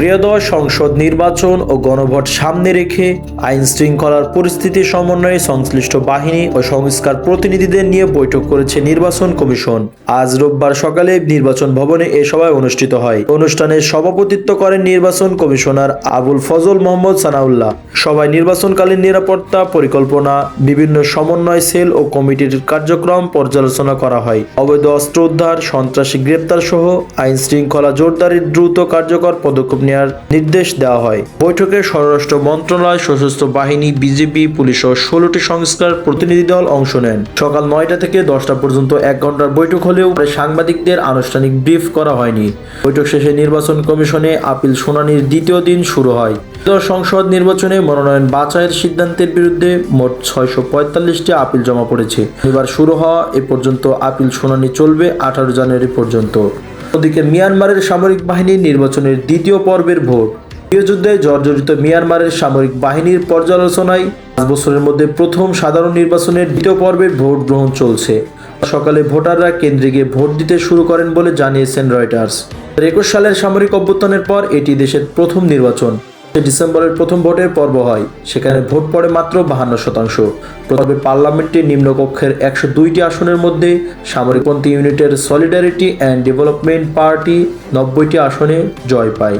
ক্রিয়াদয় সংসদ নির্বাচন ও গণভোট সামনে রেখে আইন শৃঙ্খলার পরিস্থিতি সমন্বয়ে সংশ্লিষ্ট বাহিনী ও সংস্কার প্রতিনিধিদের নিয়ে বৈঠক করেছে নির্বাচন কমিশন। আজ রোববার সকালে নির্বাচন ভবনে এ সভায় অনুষ্ঠিত হয়। অনুষ্ঠানে সভাপতিত্ব করেন নির্বাচন কমিশনার আবুল ফজল মোহাম্মদ সানাউল্লাহ। সভায় নির্বাচনকালীন নিরাপত্তা পরিকল্পনা, বিভিন্ন সমন্বয় সেল ও কমিটির কার্যক্রম পর্যালোচনা করা হয়। অবৈধ অস্ত্র উদ্ধার, সন্ত্রাসী গ্রেপ্তার সহ আইন শৃঙ্খলা জোরদারির দ্রুত কার্যকর পদক্ষেপ নেওয়ার নির্দেশ দেওয়া হয়। বৈঠকে স্বরাষ্ট্র মন্ত্রণালয়, সশস্ত্র বাহিনী বিজেপি পুলিশ ও ষোলোটি সংস্কার প্রতিনিধি দল অংশ নেন। সকাল নয়টা থেকে দশটা পর্যন্ত এক ঘণ্টার বৈঠক হলেও সাংবাদিকদের আনুষ্ঠানিক ব্রিফ করা হয়নি। বৈঠক শেষে নির্বাচন কমিশনে আপিল শুনানির দ্বিতীয় দিন শুরু হয়। সংসদ নির্বাচনে মনোনয়ন বাছাইয়ের সিদ্ধান্তের বিরুদ্ধে মোট ছয়শো পঁয়তাল্লিশটি আপিল জমা পড়েছে। এবার শুরু হওয়া এ পর্যন্ত আপিল শুনানি চলবে আঠারো জানুয়ারি পর্যন্ত। ওদিকে মিয়ানমারের সামরিক বাহিনীর নির্বাচনের দ্বিতীয় পর্বের ভোট। গৃহযুদ্ধে জর্জরিত মিয়ানমারের সামরিক বাহিনীর পর্যালোচনায় পাঁচ বছরের মধ্যে প্রথম সাধারণ নির্বাচনের দ্বিতীয় পর্বের ভোট গ্রহণ চলছে। সকালে ভোটাররা কেন্দ্রে গিয়ে ভোট দিতে শুরু করেন বলে জানিয়েছেন রয়টার্স। একুশ সালের সামরিক অভ্যুত্থানের পর এটি দেশের প্রথম নির্বাচন। ডিসেম্বরের প্রথম ভোটের পর্ব হয়। সেখানে ভোট পড়ে মাত্র বাহান্ন শতাংশ। তবে পার্লামেন্টে নিম্নকক্ষের একশো দুইটি আসনের মধ্যে সামরিকপন্থী ইউনিটের সলিডারিটি অ্যান্ড ডেভেলপমেন্ট পার্টি নব্বইটি আসনে জয় পায়।